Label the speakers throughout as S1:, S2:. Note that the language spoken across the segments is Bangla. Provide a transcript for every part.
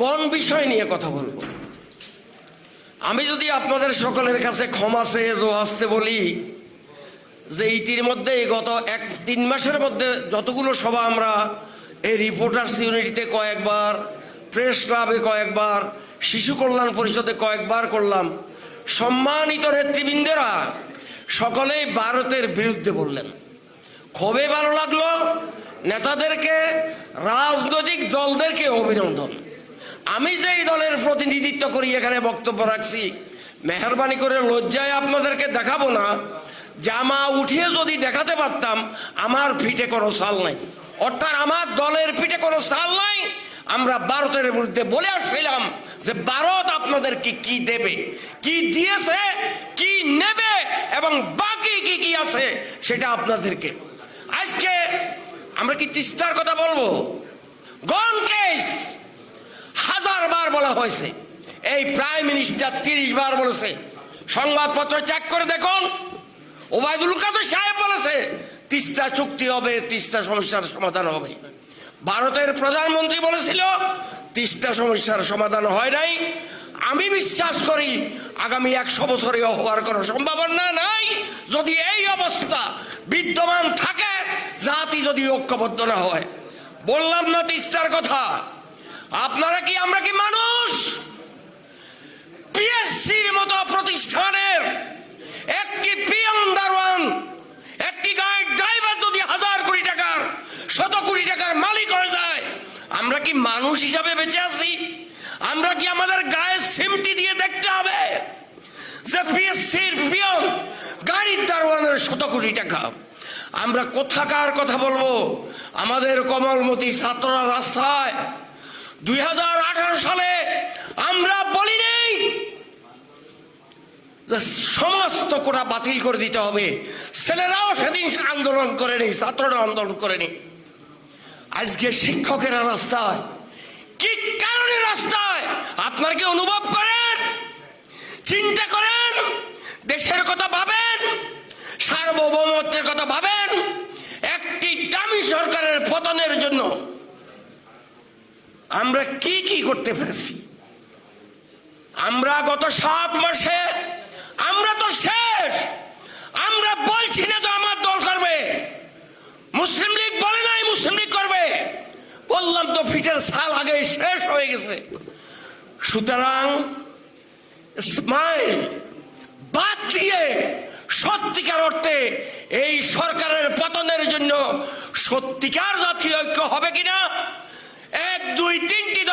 S1: কোন বিষয় নিয়ে কথা বলব। আমি যদি আপনাদের সকলের কাছে ক্ষমা চেয়ে আসতে বলি, যে ইতির মধ্যে গত এক তিন মাসের মধ্যে যতগুলো সভা আমরা এই রিপোর্টার্স ইউনিটিতে কয়েকবার, প্রেস ক্লাবে কয়েকবার, শিশু কল্যাণ পরিষদে কয়েকবার করলাম, সম্মানিত নেতৃবৃন্দেরা সকলেই ভারতের বিরুদ্ধে বললেন। খুবই ভালো লাগল, নেতাদেরকে, রাজনৈতিক দলদেরকে অভিনন্দন। আমি যেই দলের প্রতিনিধিত্ব করি, এখানে বক্তব্য রাখছি। মেহরবানি করে লজ্জায় আপনাদেরকে দেখাবো না। জামা উঠিয়ে যদি দেখাতে পারতাম, আমার পিঠে কোনো সাল নাই। অর্থাৎ আমার দলের পিঠে কোনো সাল নাই। আমরা ভারতের বিরুদ্ধে বলে আসছিলাম যে ভারত আপনাদেরকে কি দেবে, কি দিয়েছে, কি নেবে এবং বাকি কি কি আছে সেটা আপনাদেরকে। আজকে আমরা কি তিস্তার কথা বলব? Gone case! হয়েছে। এই প্রাইম মিনিস্টার তিরিশ বার বলেছে। সংবাদপত্র চেক করে দেখুন। ওবায়দুল কাদের সাহেব বলেছে, তিস্তা চুক্তি হবে, তিস্তা সমস্যার সমাধান হবে। ভারতের প্রধানমন্ত্রী বলেছিল, তিস্তা সমস্যার সমাধান হয় নাই। আমি বিশ্বাস করি, আগামী একশো বছরে হওয়ার কোনো সম্ভাবনা নাই। যদি এই অবস্থা বিদ্যমান থাকে, জাতি যদি ঐক্যবদ্ধ না হয়। বললাম না তিস্তার কথা। আপনারা কি আমরা কি মানুষ? পিএসসির মতো প্রতিষ্ঠানের একটি পিয়ন দারোয়ান, একটি গাইড ড্রাইভার যদি হাজার কোটি টাকার, শত কোটি টাকার মালিক হয়ে যায়, আমরা কি মানুষ হিসাবে বেঁচে আছি? আমরা কি আমাদের গায়ে সিমটি দিয়ে দেখতে হবে যে পিএসসির পিয়ন গাড়ির দারোয়ানের শত কোটি টাকা? আমরা কোথাকার কথা বলব? আমাদের কমলমতি ছাত্ররা রাস্তায় দুই হাজার আঠারো সালে আমরা বলি নেই সমস্ত কোটা বাতিল করে দিতে হবে। ছেলেরাও সেদিন আন্দোলন করেনি ছাত্ররা আন্দোলন করেনি। আজকে শিক্ষকেরা রাস্তায়, কি কারণে রাস্তায়? আপনার কি অনুভব করেন? চিন্তা করেন? দেশের কথা ভাবেন? সার্বভৌমত্বের কথা ভাবেন? একটি দামি সরকারের পতনের জন্য আমরা কি কি করতে পেরেছি? আমরা গত সাত মাসে, আমরা তো শেষ। আমরা বলছি না তো আমার দল করবে। মুসলিম লীগ বলে নাই, মুসলিম লীগ করবে। বললাম তো ফিটের সাল আগে শেষ হয়ে গেছে। সুতরাং স্মাইল বাদ দিয়ে সত্যিকার অর্থে এই সরকারের পতনের জন্য সত্যিকার জাতীয় ঐক্য হবে কিনা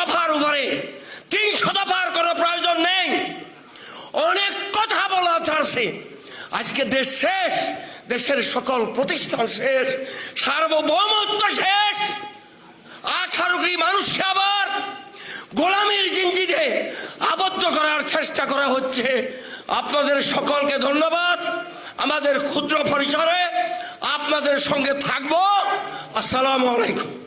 S1: দফার উপরে তিনশো দফার কোনো প্রয়োজন নেই। অনেক কথা বলা চাচ্ছে আজকে দেশ শেষ, দেশের সকল প্রতিষ্ঠান শেষ, সার্বভৌমত্ব শেষ। আঠারো কোটি মানুষকে আবার গোলামীর জিঞ্জিতে আবদ্ধ করার চেষ্টা করা হচ্ছে। আপনাদের সকলকে ধন্যবাদ। আমাদের ক্ষুদ্র পরিসরে আপনাদের সঙ্গে থাকব। আসসালামু আলাইকুম।